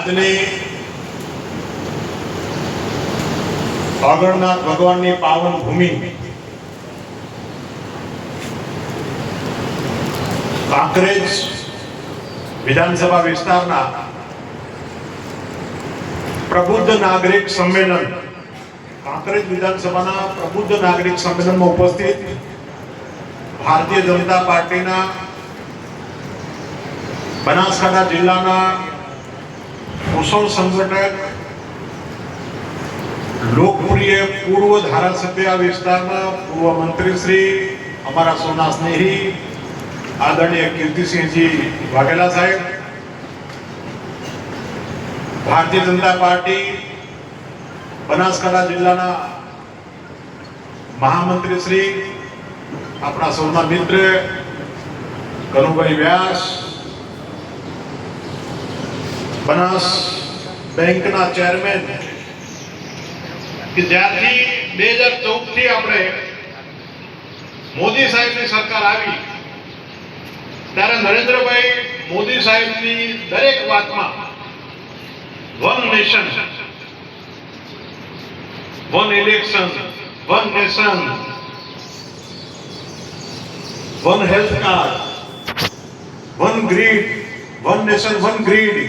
આજની અગણનાથ ભગવાનની પાવન ભૂમિ કાંકરેજ વિધાનસભા વિસ્તારના પ્રબુદ્ધ નાગરિક સંમેલન, કાંકરેજ વિધાનસભાના પ્રબુદ્ધ નાગરિક સંમેલનમાં ઉપસ્થિત ભારતીય જનતા પાર્ટીના બનાસકાંઠા જિલ્લાના કુશળ સંગઠક લોકપ્રિય પૂર્વ ધારાસભ્ય આ વિસ્તારના પૂર્વ મંત્રી શ્રી અમારા સોના સ્નેહી આદરણીય કીર્તિસિંહજી વાઘેલા સાહેબ ભારતીય જનતા પાર્ટી બનાસકાંઠા જિલ્લાના મહામંત્રી શ્રી આપણા સૌના મિત્ર કનુભાઈ વ્યાસ બનાસ બેંકના ચેરમેન કે જ્યારથી બે હજાર ચૌદ થી આપણે મોદી સાહેબની સરકાર આવી ત્યારે નરેન્દ્રભાઈ મોદી સાહેબની દરેક વાતમાં one nation one election one nation one health card one grid one nation one grid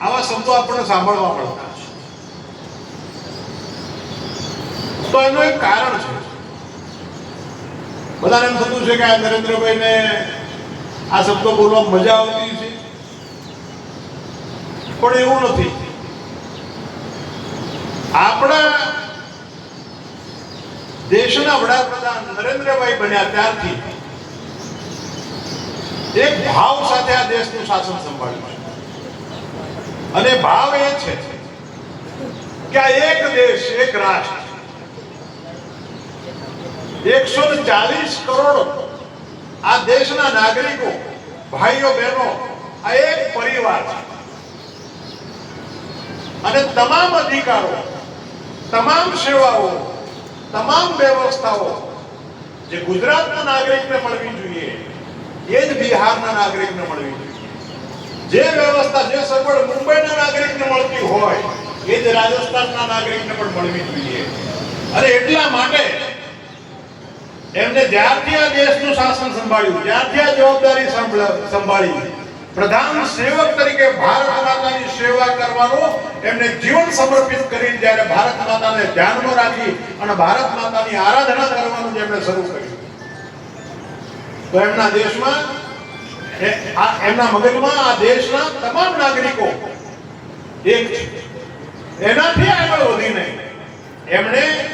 આવા શબ્દો આપણને સાંભળવા મળતા છે. તો એનું એક કારણ છે. બધાને એમ થતું છે કે આ નરેન્દ્રભાઈને આ શબ્દો બોલવા મજા આવતી છે પણ એવું નથી. આપણા દેશના વડાપ્રધાન નરેન્દ્રભાઈ બન્યા ત્યારથી એક ભાવ સાથે આ દેશનું શાસન સંભાળ્યું છે. અને ભાવ એ છે કે આ એક દેશ, એક રાષ્ટ્ર એકસો ચાલીસ કરોડ આ દેશના નાગરિકો, ભાઈઓ, બહેનો, આ એક પરિવાર છે. અને તમામ અધિકારો, તમામ સેવાઓ, તમામ વ્યવસ્થાઓ જે ગુજરાતના નાગરિકને મળવી જોઈએ, એ જ બિહારના નાગરિકને મળવી જોઈએ. જે વ્યવસ્થા જે સગવડ મુંબઈના નાગરિકને મળતી હોય, એ જ રાજસ્થાનના નાગરિકને પણ મળવી જોઈએ. અને એટલા માટે એમને જ્યારથી આ દેશનું શાસન સંભાળ્યું, જ્યારથી આ જવાબદારી સંભાળી પ્રધાન સેવક તરીકે ભારત માતાની સેવા કરવાનું એમને જીવન સમર્પિત કરીને જ્યારે ભારત માતાને ધ્યાનમાં રાખી અને ભારત માતાની આરાધના કરવાનું જેમણે શરૂ કર્યું. તો એમના દેશમાં એમના મગજમાં આ દેશના તમામ નાગરિકો એક છે. એનાથી આગળ વધીને એમણે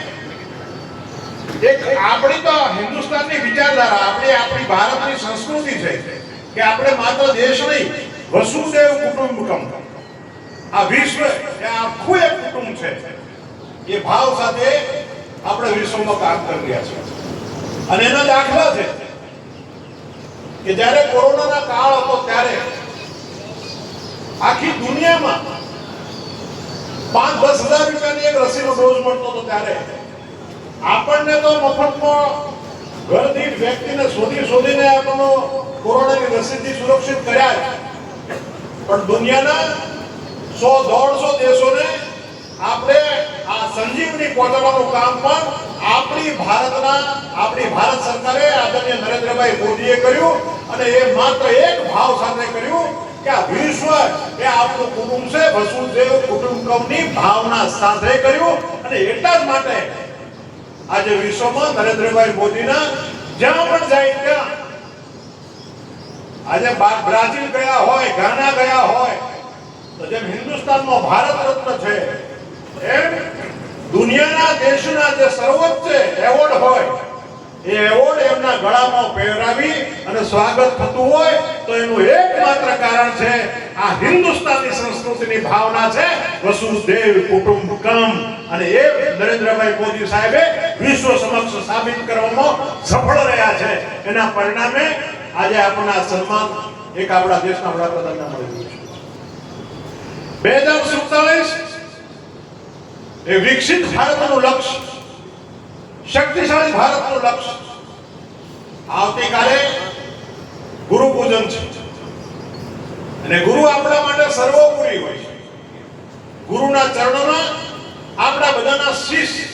એક આપણી તો હિન્દુસ્તાનની વિચારધારા, આપણી આપણી ભારતની સંસ્કૃતિ છે કે આપણે માત્ર દેશ નહીં, વસુદેવ કુટુંબકમ. આ વિશ્વ એ આખું એક કુટુંબ છે. એ ભાવ સાથે આપણે વિશ્વમાં કામ કરી રહ્યા છીએ. અને એના દાખલા છે. કે જ્યારે કોરોનાના કાળ હતો ત્યારે આખી દુનિયામાં પાંચ દસ હજાર રૂપિયાની એક રસીનો ડોઝ મળતો હતો ત્યારે. આપણને તો મફતમાં ઘર વ્યક્તિને શોધી શોધીને આપણને કોરોનાની રસીથી સુરક્ષિત કર્યા પણ દુનિયાના સો, દોઢસો દેશોને આપણે આ સંજીવની પહોંચાડવાનું કામ પણ આપણી ભારતના, આપણી ભારત સરકારે આદરણીય નરેન્દ્રભાઈ મોદીએ કર્યું અને એ માત્ર એક ભાવ સાથે કર્યું કે વિશ્વ એ આપણું કુટુંબ છે વસુદેવ કુટુંબકમની ભાવના સાથે કર્યું અને એટલા જ માટે આજે વિશ્વમાં નરેન્દ્રભાઈ મોદીના જ્યાં પણ જાય ત્યાં આજે બ્રાઝિલ ગયા હોય ગાના ગયા હોય, તો જેમ હિન્દુસ્તાનમાં ભારત રત્ન છે, એમ દેશના જે સર્વોચ્ચ એવોર્ડ હોય, એ એવોર્ડ એમના ગળામાં પહેરાવી અને સ્વાગત થતું હોય, તો એનું એકમાત્ર કારણ છે આ હિન્દુસ્તાની સંસ્કૃતિની ભાવના છે, વસુદેવ કુટુંબકમ. અને એ નરેન્દ્રભાઈ મોદી સાહેબે વિશ્વ સમક્ષ સાબિત કરવામાં સફળ રહ્યા છે. એના પરિણામે આજે આપણા સન્માન એક આપણા દેશના વડાપ્રધાનને મળી રહ્યું છે. બે હજાર સુડતાલીસ એ વિકસિત ભારતનું લક્ષ્ય, શક્તિશાળી ભારતનું લક્ષ્ય. આવતીકાલે ગુરુ પૂજન છે. અને ગુરુ આપણા માટે સર્વોપરી હોય છે. ગુરુના ચરણોમાં આપણા બધાના શીશ